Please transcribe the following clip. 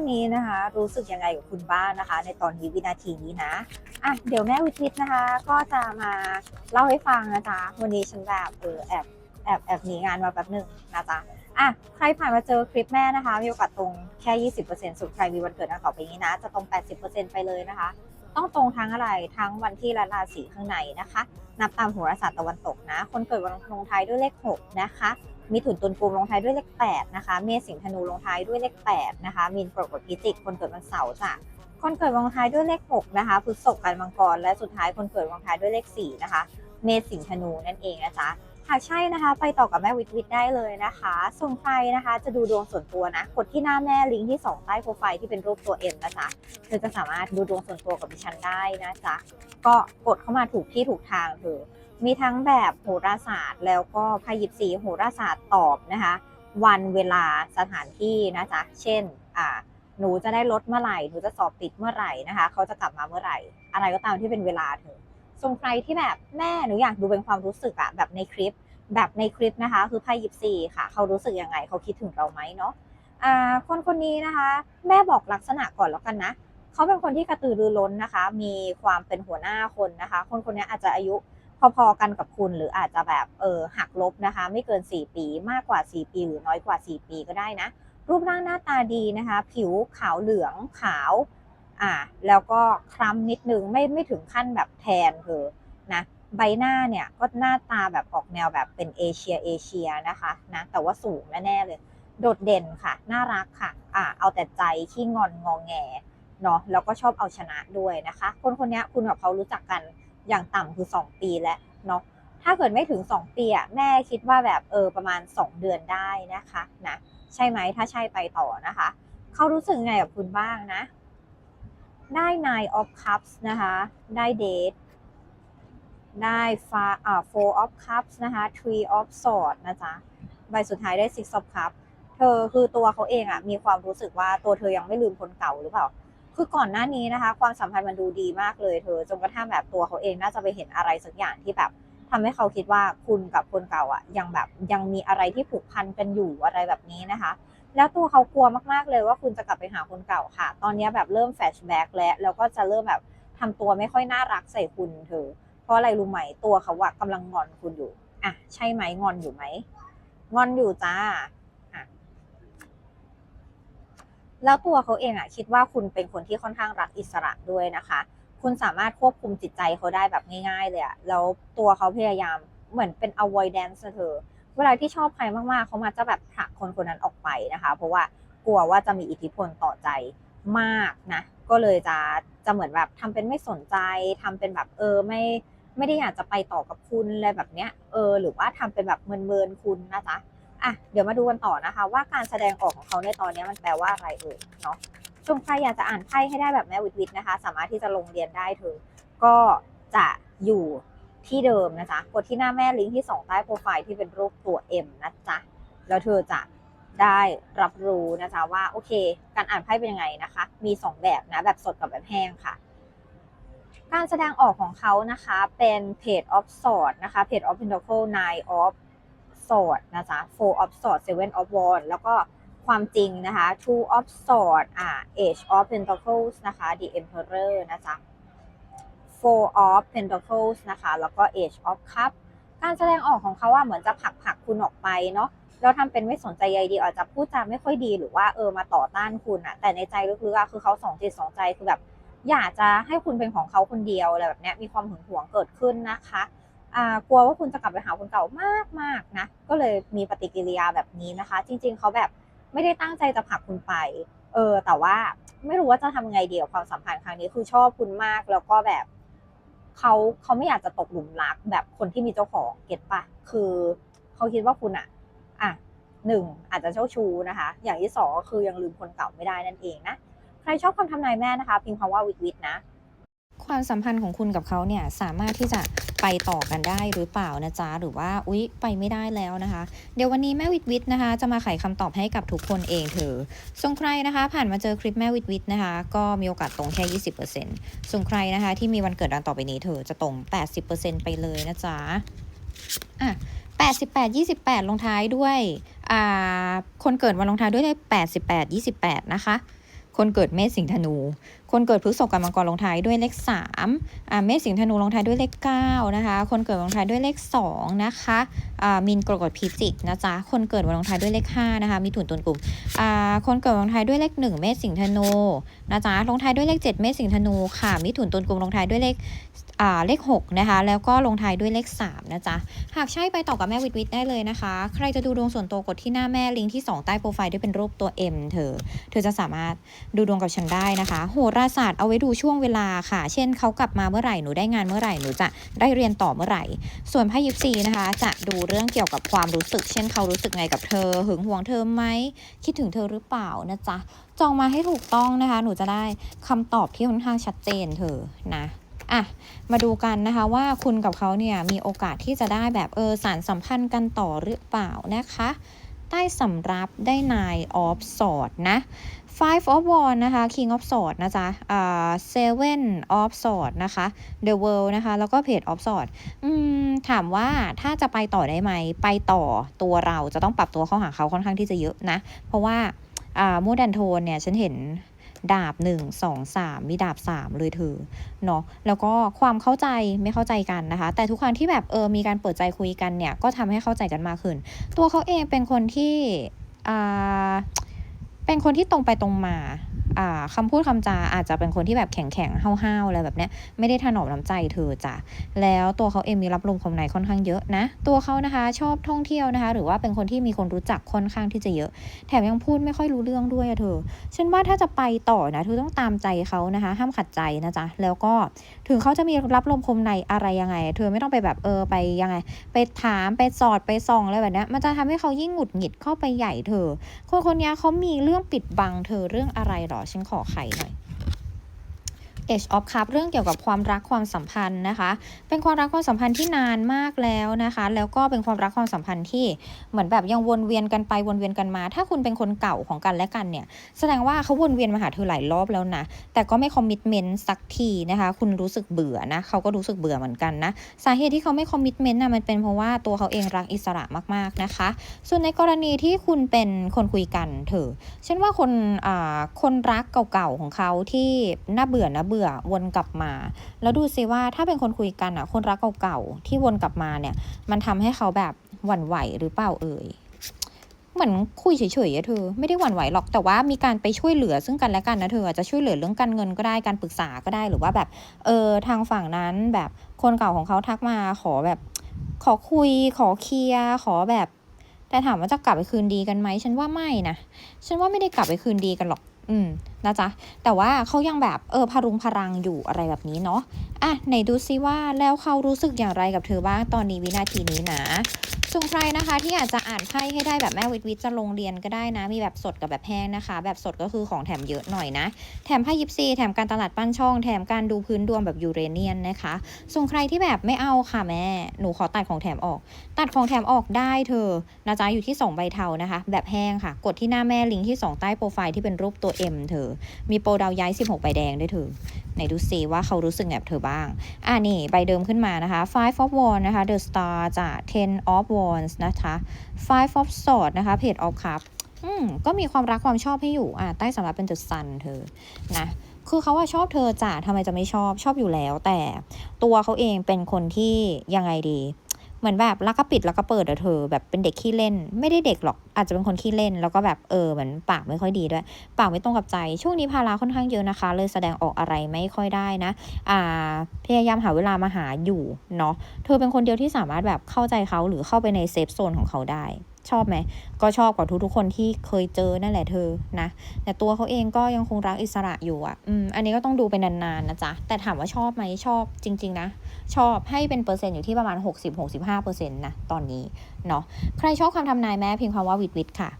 คนนี้นะคะ รู้สึกยังไงกับคุณบ้างนะคะ ในตอนนี้วินาทีนี้นะอะเดี๋ยวแม่วิทิตนะคะ ก็จะมาเล่าให้ฟังนะจ๊ะวันนี้ฉันแบบเออแอบแอบแอบหนีงานมาแป๊บหนึ่งนะจ๊ะอะใครผ่านมาเจอคลิปแม่นะคะ มีโอกาสตรงแค่ 20%ส่วนใครมีวันเกิดอันต่อไปนี้นะ จะตรง 80%ไปเลยนะคะ ต้องตรงทั้งอะไรทั้งวันที่และราศีข้างในนะคะ นับตามโหราศาสตร์ตะวันตกนะ คนเกิดวันลงท้ายด้วยเลข 6 นะคะ มีถุนตุนกุมลงท้ายด้วยเลข 8 นะคะ เมษสิงห์ธนูลงท้ายด้วยเลข 8 นะคะ มีนกรกฎพิจิก คนเกิดวันเสาร์จ้ะคนเกิดวันลงท้ายด้วยเลข 6 นะคะพฤษภกันมังกร และสุดท้ายคนเกิดวันลงท้ายด้วยเลข 4 นะคะ เมษสิงห์ธนูนั่นเองนะจ๊ะ หากใช่นะคะ ไปต่อกับแม่วิทวิทได้เลยนะคะ ส่วนใครนะคะจะดูดวงส่วนตัวนะกดที่หน้าแม่ลิงก์ที่ 2 ใต้โปรไฟล์ที่เป็นรูปตัว M นะจ๊ะเธอจะสามารถดูดวงส่วนตัวกับดิฉันได้นะจ๊ะก็กดเข้ามาถูกที่ถูกทางเถอะมีทั้งแบบโหราศาสตร์ แล้วก็พายิบสีโหราศาสตร์ตอบนะคะ วันเวลาสถานที่นะจ๊ะเช่นอ่าหนูจะได้รถเมื่อไหร่หนูจะสอบติดเมื่อไหร่นะคะ เขาจะกลับมาเมื่อไหร่ อะไรก็ตามที่เป็นเวลาเถอะส่วนใครที่แบบแม่หนูอยากดูเป็นความรู้สึกอะแบบในคลิป แบบในคลิปนะคะ คือไพ่ยิปซีค่ะ เขารู้สึกยังไง เขาคิดถึงเราไหมเนาะอ่าคนคนนี้นะคะ แม่บอกลักษณะก่อนแล้วกันนะเขาเป็นคนที่กระตือรือร้นนะคะ มีความเป็นหัวหน้าคนนะคะ คนคนนี้อาจจะอายุพอๆกันกับคุณหรืออาจจะแบบเออหักลบนะคะ ไม่เกิน 4 ปีมากกว่า 4 ปีหรือน้อยกว่า 4 ปีก็ได้นะ รูปร่างหน้าตาดีนะคะ ผิวขาวเหลืองขาว อ่า แล้วก็คล้ำนิดนึงไม่ไม่ถึงขั้นแบบแทนเธอนะใบหน้าเนี่ยก็หน้าตาแบบออกแนวแบบเป็นเอเชียเอเชียนะคะนะแต่ว่าสูงแน่ๆเลย โดดเด่นค่ะ น่ารักค่ะ อ่า เอาแต่ใจขี้งอนงองแงเนาะแล้วก็ชอบเอาชนะด้วยนะคะ คนคนนี้คุณกับเขารู้จักกันอย่างต่ำคือ 2 ปีแล้วเนาะถ้าเกิดไม่ถึง 2 ปีอะแม่คิดว่าแบบเออประมาณ 2 เดือนได้นะคะนะใช่ไหมถ้าใช่ไปต่อนะคะ เขารู้สึกไงกับคุณบ้างนะ ได้ nine of cups นะคะ ได้ date ได้ฟาอ่า four of cups นะคะ three of swords นะจ๊ะ ใบสุดท้ายได้ six of cups เธอคือตัวเขาเองอะมีความรู้สึกว่าตัวเธอยังไม่ลืมคนเก่าหรือเปล่า คือก่อนหน้านี้นะคะ ความสัมพันธ์มันดูดีมากเลยเธอจนกระทั่งแบบตัวเขาเองน่าจะไปเห็นอะไรสักอย่างที่แบบทำให้เขาคิดว่าคุณกับคนเก่าอะยังแบบยังมีอะไรที่ผูกพันกันอยู่อะไรแบบนี้นะคะ แล้วตัวเขากลัวมากๆเลยว่าคุณจะกลับไปหาคนเก่าค่ะ ตอนนี้แบบเริ่มแฟชแบ็กแล้ว แล้วก็จะเริ่มแบบทำตัวไม่ค่อยน่ารักใส่คุณเธอ เพราะอะไรรู้ไหมตัวเขาอะกำลังงอนคุณอยู่ อะ ใช่ไหมงอนอยู่ไหม งอนอยู่จ้าอะแล้วตัวเขาเองอะคิดว่าคุณเป็นคนที่ค่อนข้างรักอิสระด้วยนะคะ คุณสามารถควบคุมจิตใจเขาได้แบบง่ายๆเลยอะแล้วตัวเขาพยายามเหมือนเป็น avoidance เธอ เวลาที่ชอบใครมากๆ เขามาจะแบบผลักคนคนนั้นออกไปนะคะ เพราะว่ากลัวว่าจะมีอิทธิพลต่อใจมากนะ ก็เลยจะจะเหมือนแบบทำเป็นไม่สนใจทำเป็นแบบเออไม่ไม่ได้อยากจะไปต่อกับคุณอะไรแบบเนี้ยเออหรือว่าทำเป็นแบบเมินเมินๆคุณนะจ๊ะอะเดี๋ยวมาดูกันต่อนะคะ ว่าการแสดงออกของเขาในตอนนี้มันแปลว่าอะไรเอ่ยเนาะช่วงใครอยากจะอ่านไพ่ให้ได้แบบแม่วิทวิทนะคะ สามารถที่จะลงเรียนได้เธอก็จะอยู่ ที่เดิมนะจ๊ะกดที่หน้าแม่ลิงก์ที่สองใต้โปรไฟล์ที่เป็นรูปตัว M นะจ๊ะแล้วเธอจะได้รับรู้นะจ๊ะว่าโอเค การอ่านไพ่เป็นยังไงนะคะ มี 2 แบบนะ แบบสดกับแบบแห้งค่ะ การแสดงออกของเขานะคะเป็น Page of sword นะคะ Page of Pentacle Nine of sword นะจ๊ะ Four of sword seven of Wands แล้วก็ความจริงนะคะ Two of sword อ่า Age of Pentacles นะคะ The Emperor นะจ๊ะ Four of Pentacles นะคะ แล้วก็ Age of Cup การแสดงออกของเขาว่าเหมือนจะผลักผลักคุณออกไปเนาะแล้วทำเป็นไม่สนใจใยดีอาจจะพูดจาไม่ค่อยดีหรือว่าเออมาต่อต้านคุณอะแต่ในใจลึกๆอะคือเขาสองจิตสองใจคือแบบอยากจะให้คุณเป็นของเขาคนเดียวอะไรแบบนี้มีความหึงหวงเกิดขึ้นนะคะอ่ากลัวว่าคุณจะกลับไปหาคนเก่ามากมากนะ ก็เลยมีปฏิกิริยาแบบนี้นะคะ จริง ๆเขาแบบไม่ได้ตั้งใจจะผลักคุณไป เออ แต่ว่าไม่รู้ว่าจะทำยังไงเดียวความสัมพันธ์ครั้งนี้คือชอบคุณมากแล้วก็แบบ เขาเขาไม่อยากจะตกหลุมรักแบบคนที่มีเจ้าของเก็ตปะคือเขาคิดว่าคุณอะอะหนึ่งอาจจะเจ้าชู้นะคะ อย่างที่สองก็คือยังลืมคนเก่าไม่ได้นั่นเองนะ ใครชอบคำทำนายแม่นะคะ พิมพ์คำว่าวิกวิทนะ ความสัมพันธ์ของคุณกับเขาเนี่ยสามารถที่จะไปต่อกันได้หรือเปล่านะจ๊ะหรือว่าอุ๊ยไปไม่ได้แล้วนะคะ เดี๋ยววันนี้แม่วิทวิทนะคะ จะมาไขคำตอบให้กับทุกคนเองเถอะส่วนใครนะคะ ผ่านมาเจอคลิปแม่วิทวิทนะคะ ก็มีโอกาสตรงแค่20%ส่วนใครนะคะ ที่มีวันเกิดดังต่อไปนี้เธอจะตรง80%ไปเลยนะจ๊ะอะ88 28 ลงท้ายด้วยอ่าคนเกิดวันลงท้ายด้วยเลข88 28 นะคะ คนเกิดเมษสิงห์ธนู คนเกิดพฤษภกับมังกรลงท้ายด้วยเลข3อ่าเมษสิงห์ธนูลงท้ายด้วยเลข9นะคะ คนเกิดลงท้ายด้วยเลข2นะคะอ่ามีนกรกฎพิจิกนะจ๊ะ คนเกิดวันลงท้ายด้วยเลข5นะคะ มีถุนตุนกลุ่มอ่าคนเกิดลงท้ายด้วยเลข1เมษสิงห์ธนูนะจ๊ะ ลงท้ายด้วยเลข7เมษสิงห์ธนูค่ะ มีถุนตุนกลุ่มลงท้ายด้วยเลขอ่าเลข6นะคะ แล้วก็ลงท้ายด้วยเลข3นะจ๊ะ หากใช่ไปต่อกับแม่วิทวิทได้เลยนะคะ ใครจะดูดวงส่วนตัวกดที่หน้าแม่ลิงก์ที่ 2 ใต้โปรไฟล์ด้วยเป็นรูปตัว M เธอ เธอจะสามารถดูดวงกับฉันได้นะคะ โหราราศาสตร์เอาไว้ดูช่วงเวลาค่ะ เช่นเขากลับมาเมื่อไหร่หนูได้งานเมื่อไหร่หนูจะได้เรียนต่อเมื่อไหร่ ส่วนไพ่ยิปซีนะคะ จะดูเรื่องเกี่ยวกับความรู้สึก เช่นเขารู้สึกไงกับเธอ หึงหวงเธอไหมคิดถึงเธอหรือเปล่านะจ๊ะจองมาให้ถูกต้องนะคะ หนูจะได้คำตอบที่ค่อนข้างชัดเจนเธอนะอะมาดูกันนะคะว่าคุณกับเขาเนี่ยมีโอกาสที่จะได้แบบเออสารสัมพันธ์กันต่อหรือเปล่านะคะ ใต้สำรับได้ nine of sword นะ five of wand นะคะ king of sword นะจ๊ะอ่า seven of sword นะคะ the world นะคะ แล้วก็ page of sword อืม ถามว่าถ้าจะไปต่อได้ไหม ไปต่อตัวเราจะต้องปรับตัวเข้าหาเขาค่อนข้างที่จะเยอะนะ เพราะว่าอ่ามูดันโทนเนี่ย ฉันเห็นดาบหนึ่งสองสามมีดาบสามเลยเธอเนาะแล้วก็ความเข้าใจไม่เข้าใจกันนะคะ แต่ทุกครั้งที่แบบเออมีการเปิดใจคุยกันเนี่ย ก็ทำให้เข้าใจกันมากขึ้น ตัวเขาเองเป็นคนที่อ่า เป็นคนที่ตรงไปตรงมา อ่าคำพูดคำจาอาจจะเป็นคนที่แบบแข็งแข็งห้าวๆอะไรแบบเนี้ยไม่ได้ถนอมน้ำใจเธอจ้ะแล้วตัวเขาเองมีรับลมคมในค่อนข้างเยอะนะ ตัวเขานะคะชอบท่องเที่ยวนะคะ หรือว่าเป็นคนที่มีคนรู้จักค่อนข้างที่จะเยอะ แถมยังพูดไม่ค่อยรู้เรื่องด้วยอะเธอฉันว่าถ้าจะไปต่อนะเธอต้องตามใจเขานะคะ ห้ามขัดใจนะจ๊ะแล้วก็ถึงเขาจะมีรับลมคมในอะไรยังไง เธอไม่ต้องไปแบบเออไปยังไง ไปถามไปสอดไปส่องอะไรแบบเนี้ยมันจะทำให้เขายิ่งหงุดหงิดเข้าไปใหญ่เธอ คนคนนี้เขามีเรื่องปิดบังเธอเรื่องอะไรหรอฉันขอไข่หน่อย Age of Cup เรื่องเกี่ยวกับความรักความสัมพันธ์นะคะ เป็นความรักความสัมพันธ์ที่นานมากแล้วนะคะ แล้วก็เป็นความรักความสัมพันธ์ที่เหมือนแบบยังวนเวียนกันไปวนเวียนกันมา ถ้าคุณเป็นคนเก่าของกันและกันเนี่ย แสดงว่าเขาวนเวียนมาหาเธอหลายรอบแล้วนะ แต่ก็ไม่คอมมิ t เมนต์สักทีนะคะ คุณรู้สึกเบื่อนะเขาก็รู้สึกเบื่อเหมือนกันนะ สาเหตุที่เขาไม่คอมมิ t เมนต์นะมันเป็นเพราะว่าตัวเขาเองรักอิสระมากๆนะคะ ส่วนในกรณีที่คุณเป็นคนคุยกันเถอะฉันว่าคนอ่าคนรักเก่าๆของเขาที่น่าเบื่อน่าเบื่อวนกลับมา แล้วดูซิว่าถ้าเป็นคนคุยกันอะ คนรักเก่าๆที่วนกลับมาเนี่ย มันทำให้เขาแบบหวั่นไหวหรือเปล่าเอ่ยเหมือนคุยเฉยๆอะเธอไม่ได้หวั่นไหวหรอกแต่ว่ามีการไปช่วยเหลือซึ่งกันและกันนะเธออาจจะช่วยเหลือเรื่องการเงินก็ได้การปรึกษาก็ได้หรือว่าแบบเออทางฝั่งนั้นแบบคนเก่าของเขาทักมาขอแบบ ขอคุย ขอเคลียร์ขอแบบ แต่ถามว่าจะกลับไปคืนดีกันไหมฉันว่าไม่นะฉันว่าไม่ได้กลับไปคืนดีกันหรอก อืม นะจ๊ะ แต่ว่าเขายังแบบเออพารุงพรังอยู่อะไรแบบนี้เนาะอะไหนดูซิว่าแล้วเขารู้สึกอย่างไรกับเธอบ้างตอนนี้วินาทีนี้นะส่วนใครนะคะที่อยากจะอ่านไพ่ให้ได้แบบแม่วิทวิทจะลงเรียนก็ได้นะ มีแบบสดกับแบบแห้งนะคะ แบบสดก็คือของแถมเยอะหน่อยนะ แถมไพ่ยิปซีแถมการตลาดปั้นช่อง แถมการดูพื้นดวงแบบยูเรเนียนนะคะส่วนใครที่แบบไม่เอาค่ะแม่ หนูขอตัดของแถมออก ตัดของแถมออกได้เธอนะจ๊ะอยู่ที่ 2 ใบเทานะคะ แบบแห้งค่ะ กดที่หน้าแม่ลิงก์ที่ 2 ใต้โปรไฟล์ที่เป็นรูปตัว M เธอมีโปรดาวย้าย 16 ใบแดงด้วยเธอไหนดูซิว่าเขารู้สึกแบบเธอบ้าง อ่านี่ ใบเดิมขึ้นมานะคะ five of wands นะคะ the star จาก ten of wands นะคะ five of swords นะคะ page of cup อืมก็มีความรักความชอบให้อยู่ อ่าใต้สำหรับเป็น the sun เธอ นะคือเขาว่าชอบเธอจ้ะทำไมจะไม่ชอบชอบอยู่แล้ว แต่ตัวเขาเองเป็นคนที่ยังไงดี เหมือนแบบลักกระปิดลักกระเปิดอะเธอ แบบเป็นเด็กขี้เล่น ไม่ได้เด็กหรอก อาจจะเป็นคนขี้เล่น แล้วก็แบบเออเหมือนปากไม่ค่อยดีด้วย ปากไม่ตรงกับใจ ช่วงนี้ภาระค่อนข้างเยอะนะคะ เลยแสดงออกอะไรไม่ค่อยได้นะ อ่า พยายามหาเวลามาหาอยู่เนาะ เธอเป็นคนเดียวที่สามารถแบบเข้าใจเขาหรือเข้าไปในเซฟโซนของเขาได้ชอบไหม ก็ชอบกว่าทุกๆคนที่เคยเจอนั่นแหละเธอนะ แต่ตัวเขาเองก็ยังคงรักอิสระอยู่อะ อืม อันนี้ก็ต้องดูไปนานๆนะจ๊ะ แต่ถามว่าชอบไหมชอบจริง ๆ นะ ชอบให้เป็นเปอร์เซ็นต์อยู่ที่ประมาณ 60-65%นะ ตอนนี้เนาะใครชอบคำทำนายแม่พิมพ์คำว่าวิดวิดค่ะ